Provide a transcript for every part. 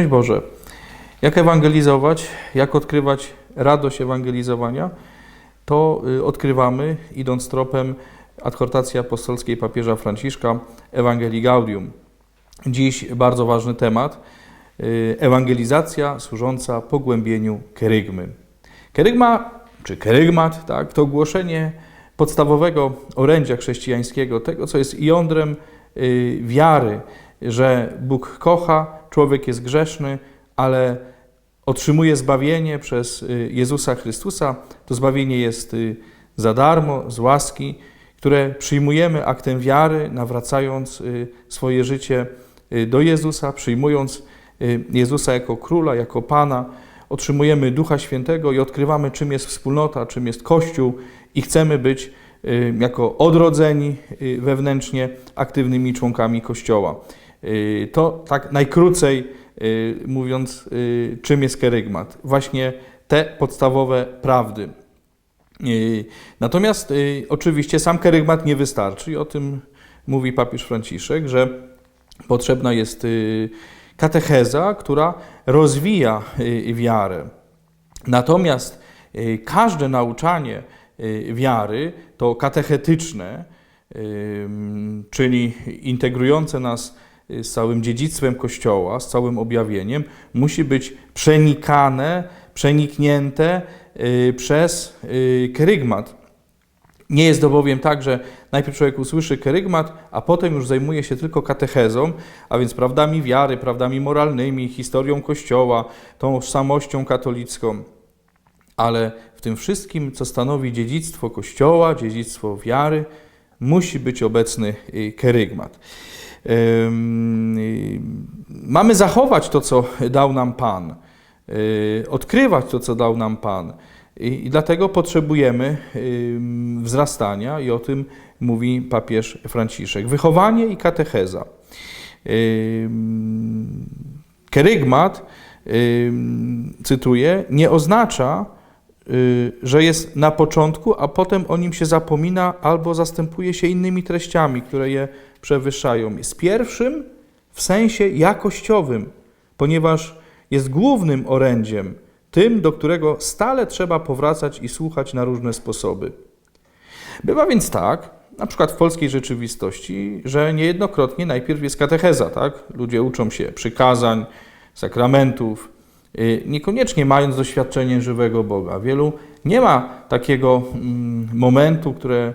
Szczęść Boże. Jak ewangelizować, jak odkrywać radość ewangelizowania, to y, odkrywamy idąc tropem adhortacji apostolskiej papieża Franciszka Ewangelii Gaudium. Dziś bardzo ważny temat y, ewangelizacja służąca pogłębieniu kerygmy. Kerygma, czy kerygmat, tak, to głoszenie podstawowego orędzia chrześcijańskiego, tego co jest jądrem y, wiary, że Bóg kocha, człowiek jest grzeszny, ale otrzymuje zbawienie przez y, Jezusa Chrystusa. To zbawienie jest y, za darmo, z łaski, które przyjmujemy aktem wiary, nawracając y, swoje życie do Jezusa, przyjmując Jezusa jako króla, jako Pana. Otrzymujemy Ducha Świętego i odkrywamy, czym jest wspólnota, czym jest Kościół, i chcemy być jako odrodzeni wewnętrznie aktywnymi członkami Kościoła. To tak najkrócej mówiąc, czym jest kerygmat. Właśnie te podstawowe prawdy. Natomiast oczywiście sam kerygmat nie wystarczy i o tym mówi papież Franciszek, że potrzebna jest katecheza, która rozwija wiarę. Natomiast każde nauczanie wiary to katechetyczne, czyli integrujące nas z całym dziedzictwem Kościoła, z całym objawieniem, musi być przenikane, przeniknięte przez kerygmat. Nie jest to bowiem tak, że najpierw człowiek usłyszy kerygmat, a potem już zajmuje się tylko katechezą, a więc prawdami wiary, prawdami moralnymi, historią Kościoła, tą tożsamością katolicką. Ale w tym wszystkim, co stanowi dziedzictwo Kościoła, dziedzictwo wiary, musi być obecny kerygmat. Mamy zachować to, co dał nam Pan, odkrywać to, co dał nam Pan. I dlatego potrzebujemy wzrastania, i o tym mówi papież Franciszek. Wychowanie i katecheza. Kerygmat, cytuję, nie oznacza, że jest na początku, a potem o nim się zapomina albo zastępuje się innymi treściami, które je przewyższają. Jest pierwszym w sensie jakościowym, ponieważ jest głównym orędziem, tym, do którego stale trzeba powracać i słuchać na różne sposoby. Bywa więc tak, na przykład w polskiej rzeczywistości, że niejednokrotnie najpierw jest katecheza, tak? Ludzie uczą się przykazań, sakramentów, y, niekoniecznie mając doświadczenie żywego Boga. Wielu nie ma takiego mm, momentu, które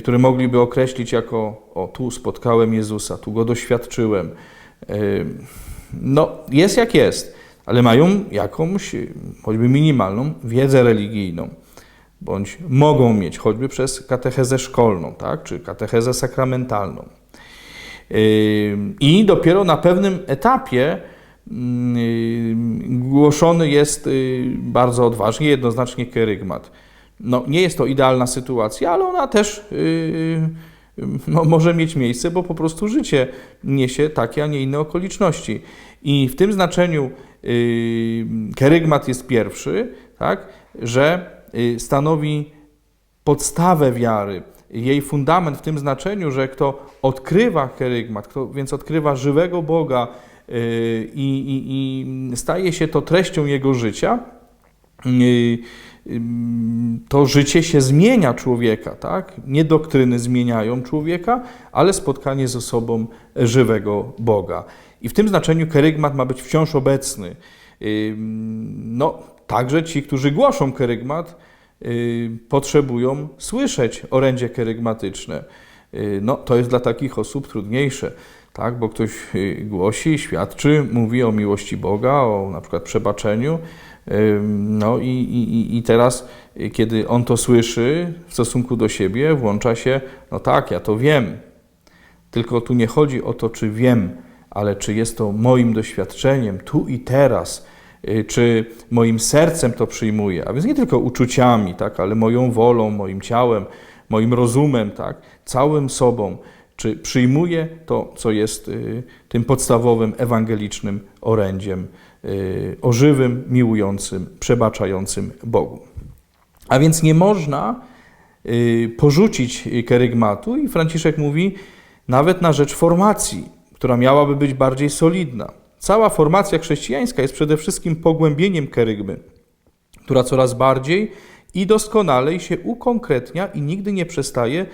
które mogliby określić jako: O, tu spotkałem Jezusa, tu go doświadczyłem. Y, no, jest jak jest, ale mają jakąś, y, choćby minimalną, wiedzę religijną, bądź mogą mieć, choćby przez katechezę szkolną, tak, czy katechezę sakramentalną. I dopiero na pewnym etapie głoszony jest bardzo odważnie, jednoznacznie kerygmat. No, nie jest to idealna sytuacja, ale ona też yy, no, może mieć miejsce, bo po prostu życie niesie takie, a nie inne okoliczności. I w tym znaczeniu yy, kerygmat jest pierwszy, tak, że yy, stanowi podstawę wiary, jej fundament w tym znaczeniu, że kto odkrywa kerygmat, kto więc odkrywa żywego Boga yy, i, i, i staje się to treścią jego życia, yy, to życie się zmienia człowieka, tak? Nie doktryny zmieniają człowieka, ale spotkanie z osobą żywego Boga. I w tym znaczeniu kerygmat ma być wciąż obecny. No, także ci, którzy głoszą kerygmat, potrzebują słyszeć orędzie kerygmatyczne. No, to jest dla takich osób trudniejsze, tak? bo ktoś głosi, świadczy, mówi o miłości Boga, o na przykład przebaczeniu, no i, i, i teraz, kiedy on to słyszy w stosunku do siebie, włącza się, no tak, ja to wiem. Tylko tu nie chodzi o to, czy wiem, ale czy jest to moim doświadczeniem tu i teraz, y, czy moim sercem to przyjmuję, a więc nie tylko uczuciami, tak, ale moją wolą, moim ciałem, moim rozumem, tak, całym sobą, czy przyjmuję to, co jest y, tym podstawowym ewangelicznym orędziem Y, o żywym, miłującym, przebaczającym Bogu. A więc nie można y, porzucić kerygmatu i Franciszek mówi nawet na rzecz formacji, która miałaby być bardziej solidna. Cała formacja chrześcijańska jest przede wszystkim pogłębieniem kerygmy, która coraz bardziej i doskonalej się ukonkretnia i nigdy nie przestaje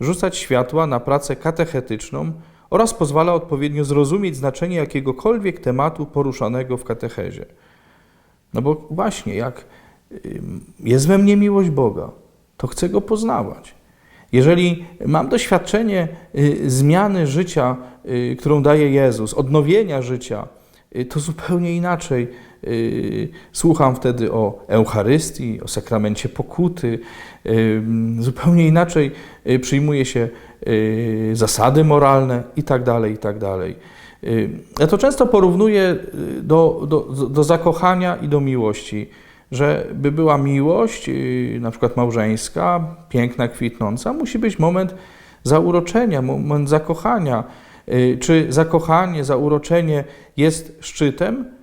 rzucać światła na pracę katechetyczną oraz pozwala odpowiednio zrozumieć znaczenie jakiegokolwiek tematu poruszanego w katechezie. No bo właśnie, jak jest we mnie miłość Boga, to chcę Go poznawać. Jeżeli mam doświadczenie y, zmiany życia, y, którą daje Jezus, odnowienia życia, y, to zupełnie inaczej słucham wtedy o Eucharystii, o sakramencie pokuty, zupełnie inaczej przyjmuje się zasady moralne itd. Tak itd. Tak ja to często porównuję do, do, do zakochania i do miłości że by była miłość, y, na przykład małżeńska, piękna, kwitnąca, musi być moment zauroczenia, moment zakochania. Y, czy zakochanie, zauroczenie jest szczytem?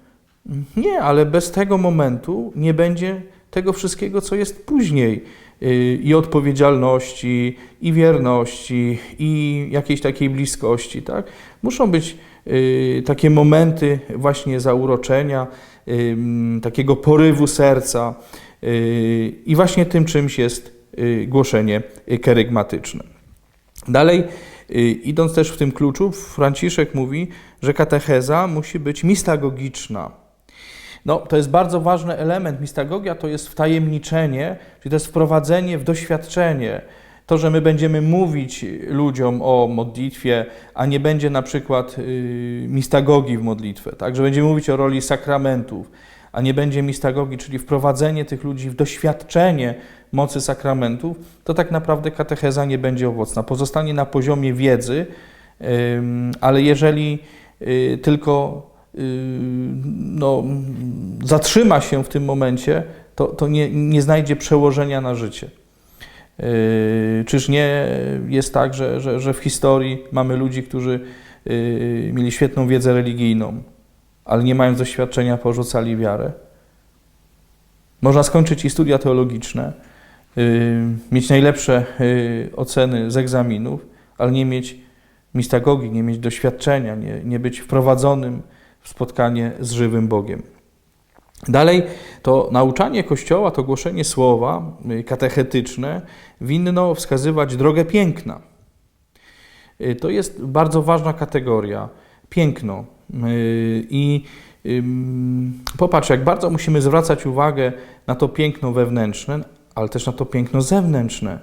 Nie, ale bez tego momentu nie będzie tego wszystkiego, co jest później. Y, I odpowiedzialności, i wierności, i jakiejś takiej bliskości. Tak? Muszą być takie momenty właśnie zauroczenia, takiego porywu serca. Y, I właśnie tym czymś jest y, głoszenie kerygmatyczne. Dalej, y, idąc też w tym kluczu, Franciszek mówi, że katecheza musi być mistagogiczna. No, to jest bardzo ważny element. Mistagogia to jest wtajemniczenie, czyli to jest wprowadzenie w doświadczenie. To, że my będziemy mówić ludziom o modlitwie, a nie będzie na przykład y, mistagogii w modlitwę, tak? że będziemy mówić o roli sakramentów, a nie będzie mistagogii, czyli wprowadzenie tych ludzi w doświadczenie mocy sakramentów, to tak naprawdę katecheza nie będzie owocna. Pozostanie na poziomie wiedzy, ale jeżeli y, tylko no, zatrzyma się w tym momencie, to, to nie, nie znajdzie przełożenia na życie. Yy, czyż nie jest tak, że, że, że w historii mamy ludzi, którzy yy, mieli świetną wiedzę religijną, ale nie mając doświadczenia porzucali wiarę? Można skończyć i studia teologiczne, mieć najlepsze oceny z egzaminów, ale nie mieć mistagogii, nie mieć doświadczenia, nie, nie być wprowadzonym spotkanie z żywym Bogiem. Dalej, to nauczanie Kościoła, to głoszenie słowa y, katechetyczne winno wskazywać drogę piękna. Y, to jest bardzo ważna kategoria. Piękno. Y, I popatrz, jak bardzo musimy zwracać uwagę na to piękno wewnętrzne, ale też na to piękno zewnętrzne.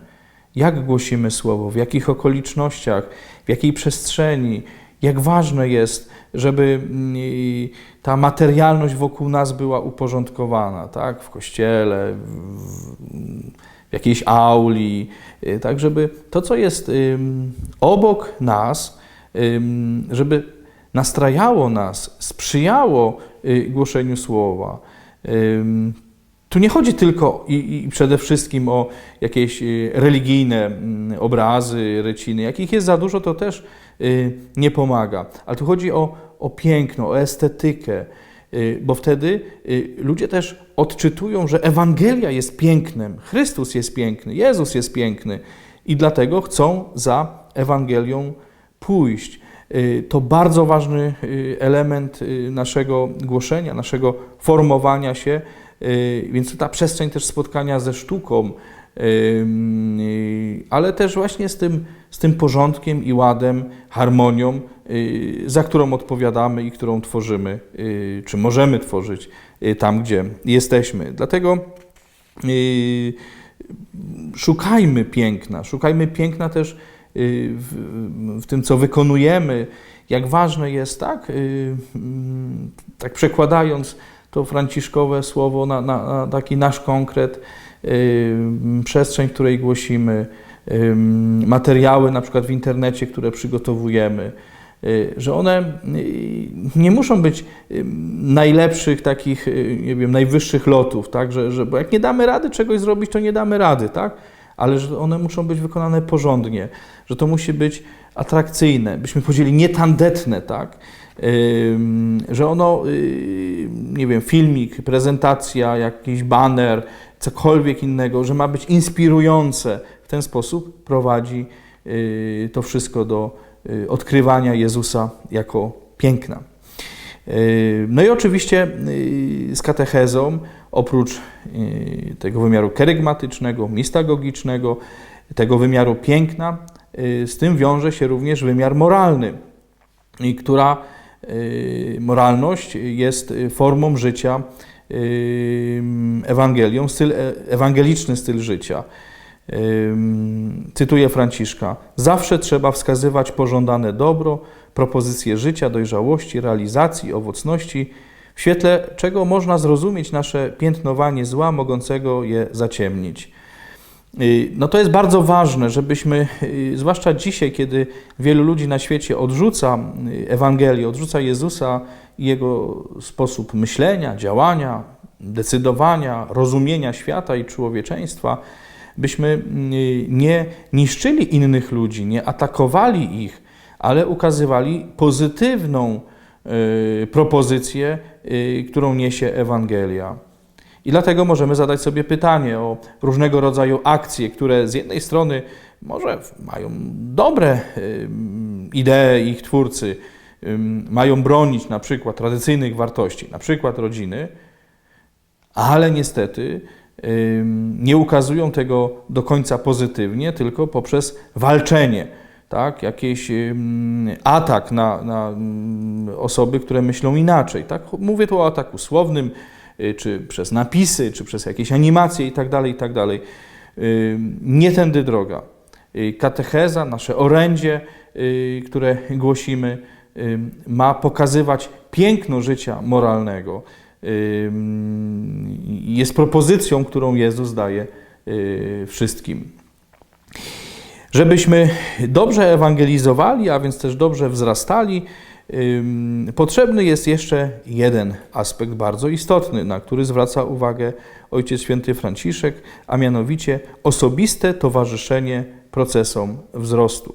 Jak głosimy słowo, w jakich okolicznościach, w jakiej przestrzeni, jak ważne jest, żeby mm, ta materialność wokół nas była uporządkowana, tak? w kościele, w, jakiejś auli, y, tak, żeby to, co jest obok nas, żeby nastrajało nas, sprzyjało y, głoszeniu słowa. Tu nie chodzi tylko i, i, przede wszystkim o jakieś y, religijne mm, obrazy, reciny. Jakich jest za dużo, to też nie pomaga. Ale tu chodzi o, o piękno, o estetykę, y, bo wtedy y, ludzie też odczytują, że Ewangelia jest pięknem, Chrystus jest piękny, Jezus jest piękny i dlatego chcą za Ewangelią pójść. To bardzo ważny element naszego głoszenia, naszego formowania się, więc ta przestrzeń też spotkania ze sztuką, ale też właśnie z tym, z tym porządkiem i ładem, harmonią, y, za którą odpowiadamy i którą tworzymy, y, czy możemy tworzyć y, tam, gdzie jesteśmy. Dlatego szukajmy piękna, szukajmy piękna też w, w tym, co wykonujemy, jak ważne jest, tak, tak przekładając to franciszkowe słowo na, na, na taki nasz konkret, przestrzeń, której głosimy, materiały na przykład w internecie, które przygotowujemy, y, że one y, nie muszą być najlepszych, takich, y, nie wiem, najwyższych lotów, tak? Że, że, bo jak nie damy rady czegoś zrobić, to nie damy rady, tak? ale że one muszą być wykonane porządnie, że to musi być atrakcyjne, byśmy powiedzieli nietandetne, tak? że ono, nie wiem, filmik, prezentacja, jakiś banner, cokolwiek innego, że ma być inspirujące. W ten sposób prowadzi y, to wszystko do y, odkrywania Jezusa jako piękna. Y, No i oczywiście z katechezą, oprócz tego wymiaru kerygmatycznego, mistagogicznego, tego wymiaru piękna, z tym wiąże się również wymiar moralny, która moralność jest formą życia, Ewangelią, styl, e- ewangeliczny styl życia. Cytuję Franciszka: Zawsze trzeba wskazywać pożądane dobro, propozycje życia, dojrzałości, realizacji, owocności, w świetle czego można zrozumieć nasze piętnowanie zła, mogącego je zaciemnić. No to jest bardzo ważne, żebyśmy, y, zwłaszcza dzisiaj, kiedy wielu ludzi na świecie odrzuca y, Ewangelię, odrzuca Jezusa i Jego sposób myślenia, działania, decydowania, rozumienia świata i człowieczeństwa, byśmy y, nie niszczyli innych ludzi, nie atakowali ich, ale ukazywali pozytywną propozycję, którą niesie Ewangelia. I dlatego możemy zadać sobie pytanie o różnego rodzaju akcje, które z jednej strony może mają dobre idee ich twórcy, mają bronić na przykład tradycyjnych wartości, na przykład rodziny, ale niestety nie ukazują tego do końca pozytywnie, tylko poprzez walczenie, tak? jakiś atak na, na osoby, które myślą inaczej. Tak? Mówię tu o ataku słownym, czy przez napisy, czy przez jakieś animacje i tak dalej, i tak. Ym, Nie tędy droga. Y, Katecheza, nasze orędzie, y, które głosimy, ma pokazywać piękno życia moralnego. Jest propozycją, którą Jezus daje y, wszystkim. Żebyśmy dobrze ewangelizowali, a więc też dobrze wzrastali, potrzebny jest jeszcze jeden aspekt bardzo istotny, na który zwraca uwagę Ojciec Święty Franciszek, a mianowicie osobiste towarzyszenie procesom wzrostu.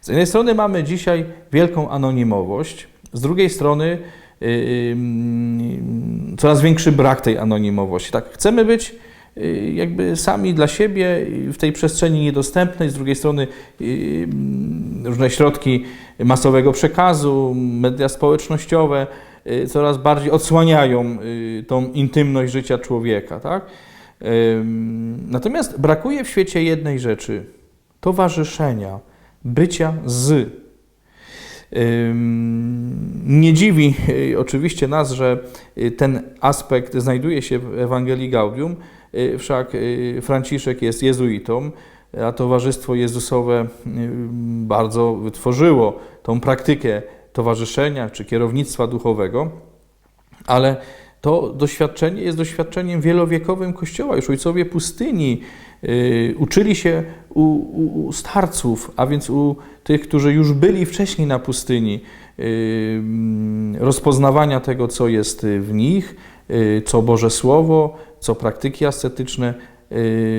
Z jednej strony mamy dzisiaj wielką anonimowość, z drugiej strony yy, yy, coraz większy brak tej anonimowości. Tak, chcemy być jakby sami dla siebie w tej przestrzeni niedostępnej, z drugiej strony yy, różne środki masowego przekazu, media społecznościowe yy, coraz bardziej odsłaniają tą intymność życia człowieka. Tak? Natomiast brakuje w świecie jednej rzeczy towarzyszenia, bycia z. Nie dziwi y, oczywiście nas, że y, ten aspekt znajduje się w Ewangelii Gaudium, y, wszak Franciszek jest jezuitą, a Towarzystwo Jezusowe bardzo wytworzyło tą praktykę towarzyszenia czy kierownictwa duchowego, ale to doświadczenie jest doświadczeniem wielowiekowym Kościoła. Już ojcowie pustyni y, uczyli się u, u, u starców, a więc u tych, którzy już byli wcześniej na pustyni, y, mm, rozpoznawania tego, co jest w nich, y, co Boże Słowo, co praktyki ascetyczne y,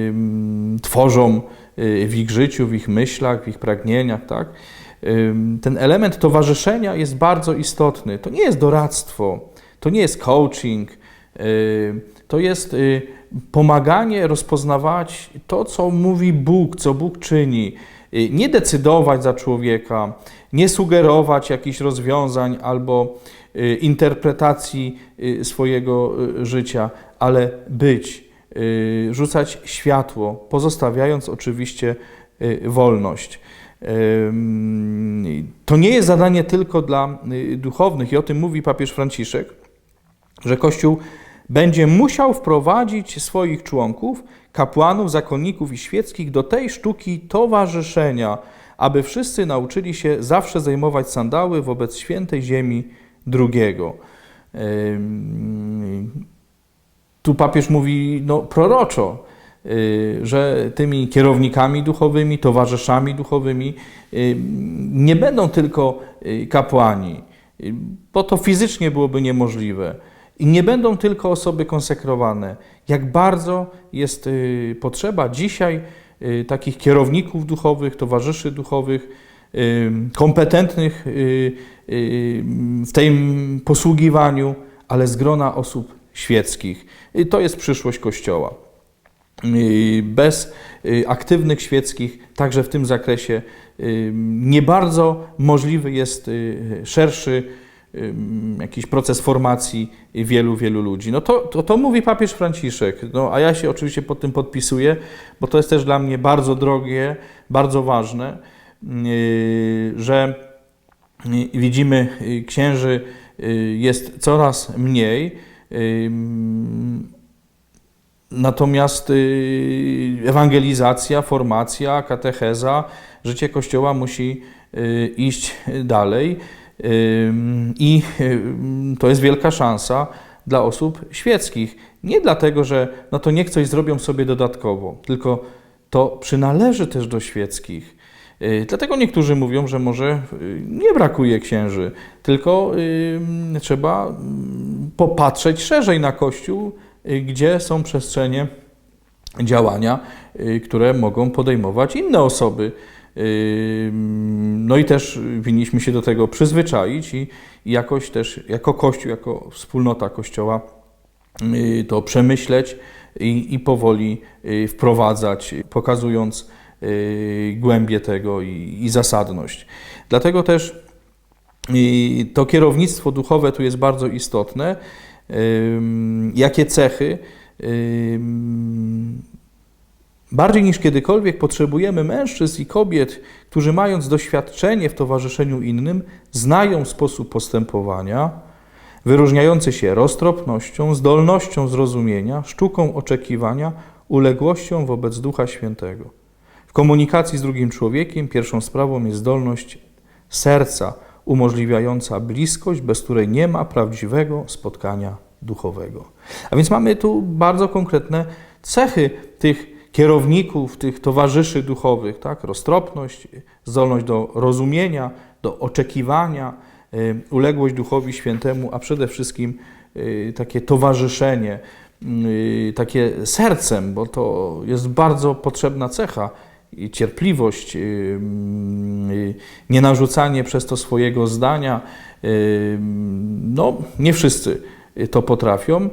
mm, tworzą y, w ich życiu, w ich myślach, w ich pragnieniach. Tak? Ten element towarzyszenia jest bardzo istotny. To nie jest doradztwo, to nie jest coaching, y, to jest y, pomaganie rozpoznawać to, co mówi Bóg, co Bóg czyni. Y, Nie decydować za człowieka, nie sugerować jakichś rozwiązań albo interpretacji swojego życia, ale być, rzucać światło, pozostawiając oczywiście wolność. To nie jest zadanie tylko dla duchownych, i o tym mówi papież Franciszek, że Kościół będzie musiał wprowadzić swoich członków, kapłanów, zakonników i świeckich do tej sztuki towarzyszenia, aby wszyscy nauczyli się zawsze zajmować sandały wobec świętej ziemi drugiego. Tu papież mówi no, proroczo, y, że tymi kierownikami duchowymi, towarzyszami duchowymi y, nie będą tylko y, kapłani, bo to fizycznie byłoby niemożliwe. I nie będą tylko osoby konsekrowane. Jak bardzo jest y, potrzeba dzisiaj y, takich kierowników duchowych, towarzyszy duchowych, y, kompetentnych w tym posługiwaniu, ale z grona osób świeckich. To jest przyszłość Kościoła. Bez aktywnych świeckich, także w tym zakresie, nie bardzo możliwy jest szerszy jakiś proces formacji wielu, wielu ludzi. No to, to, to mówi papież Franciszek, no, a ja się oczywiście pod tym podpisuję, bo to jest też dla mnie bardzo drogie, bardzo ważne, yy, że yy, widzimy yy, księży jest coraz mniej, Natomiast ewangelizacja, formacja, katecheza, życie Kościoła musi iść dalej i to jest wielka szansa dla osób świeckich. Nie dlatego, że no to niech coś zrobią sobie dodatkowo, tylko to przynależy też do świeckich. Dlatego niektórzy mówią, że może nie brakuje księży, tylko trzeba popatrzeć szerzej na Kościół Y, gdzie są przestrzenie działania, y, które mogą podejmować inne osoby. Y, no i też winniśmy się do tego przyzwyczaić i jakoś też jako Kościół, jako wspólnota Kościoła to przemyśleć i, i powoli wprowadzać, pokazując głębię tego i, i zasadność. Dlatego też to kierownictwo duchowe tu jest bardzo istotne jakie cechy bardziej niż kiedykolwiek potrzebujemy mężczyzn i kobiet, którzy mając doświadczenie w towarzyszeniu innym, znają sposób postępowania, wyróżniający się roztropnością, zdolnością zrozumienia, sztuką oczekiwania, uległością wobec Ducha Świętego. W komunikacji z drugim człowiekiem pierwszą sprawą jest zdolność serca, umożliwiająca bliskość, bez której nie ma prawdziwego spotkania duchowego. A więc mamy tu bardzo konkretne cechy tych kierowników, tych towarzyszy duchowych, tak? roztropność, zdolność do rozumienia, do oczekiwania, y, uległość Duchowi Świętemu, a przede wszystkim y, takie towarzyszenie, y, takie sercem, bo to jest bardzo potrzebna cecha i cierpliwość, nie narzucanie przez to swojego zdania. No, nie wszyscy to potrafią,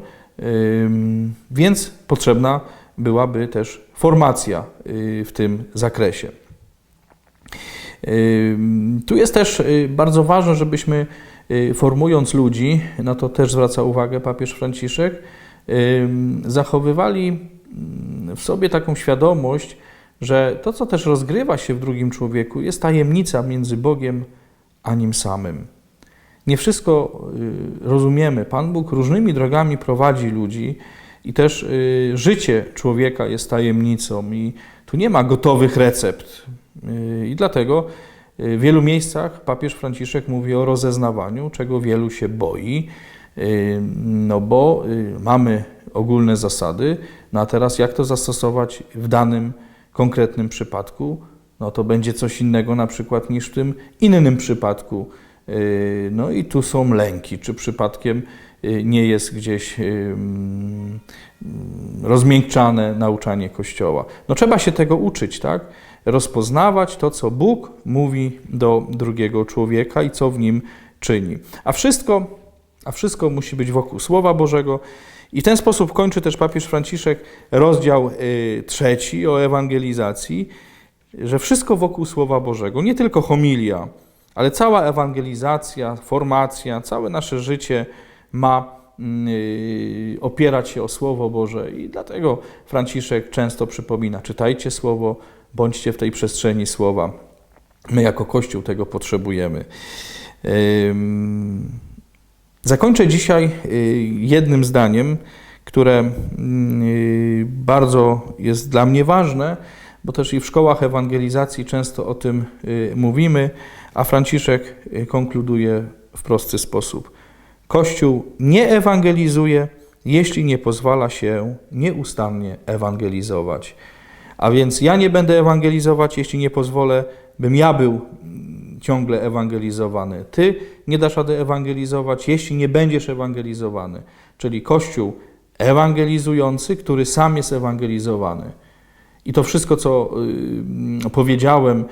więc potrzebna byłaby też formacja y, w tym zakresie. Tu jest też y, bardzo ważne, żebyśmy y, formując ludzi, na to też zwraca uwagę papież Franciszek, zachowywali mm, w sobie taką świadomość, że to, co też rozgrywa się w drugim człowieku, jest tajemnica między Bogiem a nim samym. Nie wszystko y, rozumiemy. Pan Bóg różnymi drogami prowadzi ludzi i też y, życie człowieka jest tajemnicą i tu nie ma gotowych recept. Y, I dlatego w wielu miejscach papież Franciszek mówi o rozeznawaniu, czego wielu się boi, no bo mamy ogólne zasady, no a teraz jak to zastosować w danym konkretnym przypadku, no to będzie coś innego na przykład niż w tym innym przypadku. Y, no i tu są lęki, czy przypadkiem y, nie jest gdzieś y, mm, rozmiękczane nauczanie Kościoła. No trzeba się tego uczyć, tak? Rozpoznawać to, co Bóg mówi do drugiego człowieka i co w nim czyni. A wszystko, a wszystko musi być wokół Słowa Bożego. I w ten sposób kończy też papież Franciszek rozdział trzeci o ewangelizacji, że wszystko wokół Słowa Bożego, nie tylko homilia, ale cała ewangelizacja, formacja, całe nasze życie ma yy, opierać się o Słowo Boże i dlatego Franciszek często przypomina: czytajcie Słowo, bądźcie w tej przestrzeni Słowa. My jako Kościół tego potrzebujemy. Zakończę dzisiaj yy, jednym zdaniem, które yy, bardzo jest dla mnie ważne, bo też i w szkołach ewangelizacji często o tym mówimy. A Franciszek y, konkluduje w prosty sposób. Kościół nie ewangelizuje, jeśli nie pozwala się nieustannie ewangelizować. A więc ja nie będę ewangelizować, jeśli nie pozwolę, bym ja był ciągle ewangelizowany. Ty nie dasz rady ewangelizować, jeśli nie będziesz ewangelizowany. Czyli Kościół ewangelizujący, który sam jest ewangelizowany. I to wszystko, co powiedziałem,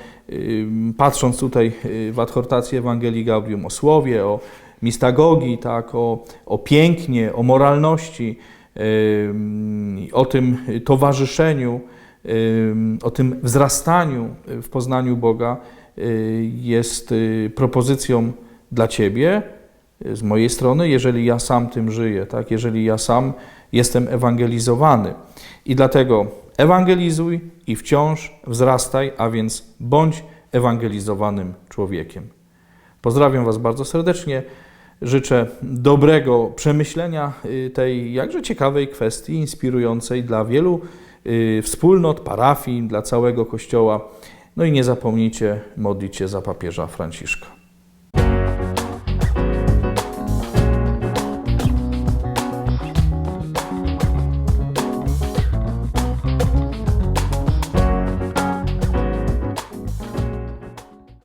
patrząc tutaj y, w adhortacji Ewangelii Gaudium o słowie, o mistagogii, tak, o, o pięknie, o moralności, o tym towarzyszeniu, o tym wzrastaniu w poznaniu Boga, jest propozycją dla Ciebie, y, z mojej strony, jeżeli ja sam tym żyję, tak? jeżeli ja sam jestem ewangelizowany. I dlatego ewangelizuj i wciąż wzrastaj, a więc bądź ewangelizowanym człowiekiem. Pozdrawiam Was bardzo serdecznie. Życzę dobrego przemyślenia y, tej jakże ciekawej kwestii, inspirującej dla wielu y, wspólnot, parafii, dla całego Kościoła. No i nie zapomnijcie modlić się za papieża Franciszka.